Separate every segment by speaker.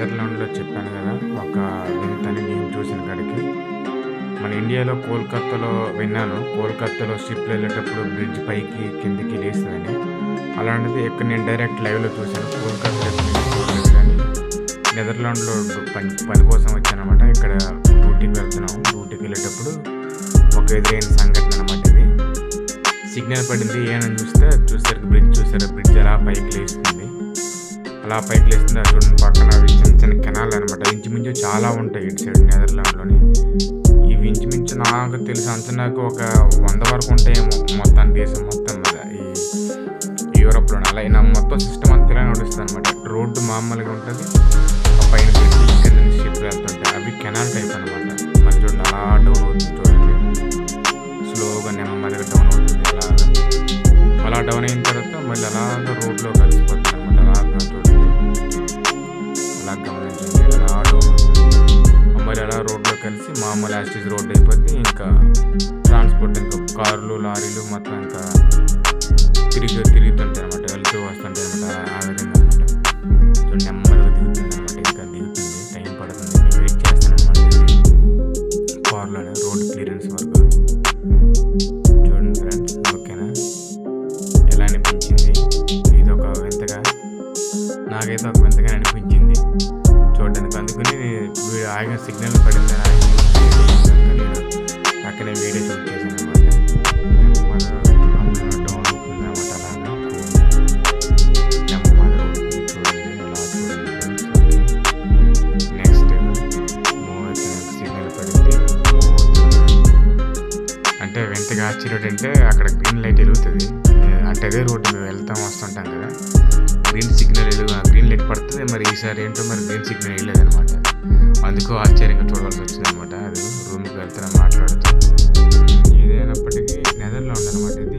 Speaker 1: నెదర్లాండ్లో చెప్పాను కదా ఒక వింతని నేను చూసిన కాడికి. మన ఇండియాలో కోల్కత్తాలో విన్నాను కోల్కత్తాలో షిప్లో వెళ్ళేటప్పుడు బ్రిడ్జ్ పైకి కిందికి లేస్తుందని. అలాంటిది ఇక్కడ నేను డైరెక్ట్ లైవ్లో చూశాను కోల్కత్తా కానీ నెదర్లాండ్లో పని పని కోసం వచ్చానమాట ఇక్కడ డ్యూటీకి వెళ్తున్నాం డ్యూటీకి వెళ్ళేటప్పుడు ఒక ఎదురైన సంఘటన అనమాట ఇది. సిగ్నల్ పడింది ఏమని చూస్తే చూసారు బ్రిడ్జ్ చూసారు బ్రిడ్జ్ అలా పైకి లేస్తుంది. అలా పైకి లేస్తుంది చూడండి పక్కన అవి చిన్న చిన్న కెనాల్ అనమాట ఇంచుమించు చాలా ఉంటాయి ఇటు సైడ్ నెదర్లాండ్లోని. ఇవి ఇంచుమించు నాకు తెలిసి అంచనాకు ఒక వంద వరకు ఉంటాయేమో మొత్తం దేశం మొత్తం మీద. ఈ యూరోప్లోని అలా నా మొత్తం సిస్టమ్ అంతా ఇలా నడుస్తుంది అనమాట రోడ్డు మామూలుగా ఉంటుంది. ఆ పైన పెట్టి ఇక్కడ నుంచి షిప్ వెళ్తుంటాయి అవి కెనాల్ టైప్ అనమాట మరి చూడండి అలా డౌన్ అవుతుంది చూడండి. స్లోగా నెమ్మదిగా డౌన్ అవుతుంది. అలాగా అలా డౌన్ అయిన తర్వాత మళ్ళీ అలాగా రోడ్లో కలిసిపోతుంది. అలా గమనించండి అలా డౌన్ అలా రోడ్లో కలిసి మామూలు యాస్టిజ్ రోడ్ అయిపోతే ఇంకా ట్రాన్స్పోర్ట్ ఇంకా కార్లు లారీలు మొత్తం ఇంకా తిరిగి తిరుగుతుంటాయి అనమాట వెళ్తూ వస్తుంటాయి అనమాట ఆ విధంగా అనమాట చూడండి నెమ్మదిగా దిగుతుంది అనమాట ఇంకా దిగుతుంది టైం పడుతుంది వెయిట్ చేస్తాను అనమాట కార్లోనే రోడ్ క్లియరెన్స్ వరకు చూడండి ఫ్రెండ్స్ ఓకేనా ఎలా అనిపించింది ఇది ఒక వింతగా నాకైతే ఒక వింతగా ఆయన సిగ్నల్ పడింది అని పక్కనే వీడియో షూట్ చేశాను అంటే వింతగా ఆశ్చర్యం అంటే అక్కడ గ్రీన్ లైట్ వెలుగుతుంది. అంటే అదే రోడ్డు మేము వెళ్తాం వస్తుంటాం కదా. గ్రీన్ సిగ్నల్ వెలుగు గ్రీన్ లైట్ పడుతుంది. మరి ఈసారి ఏంటో మరి గ్రీన్ సిగ్నల్ వేయలేదనమాట అందుకు ఆశ్చర్యంగా చూడవలసి వచ్చింది అనమాట అది రూమ్కి వెళ్తున్నా మాట్లాడుతూ ఏదైనప్పటికీ నెదర్లో ఉందన్నమాట ఇది.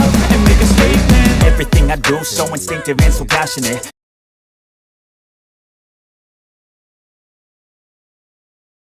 Speaker 2: Everything I do so instinctive and so passionate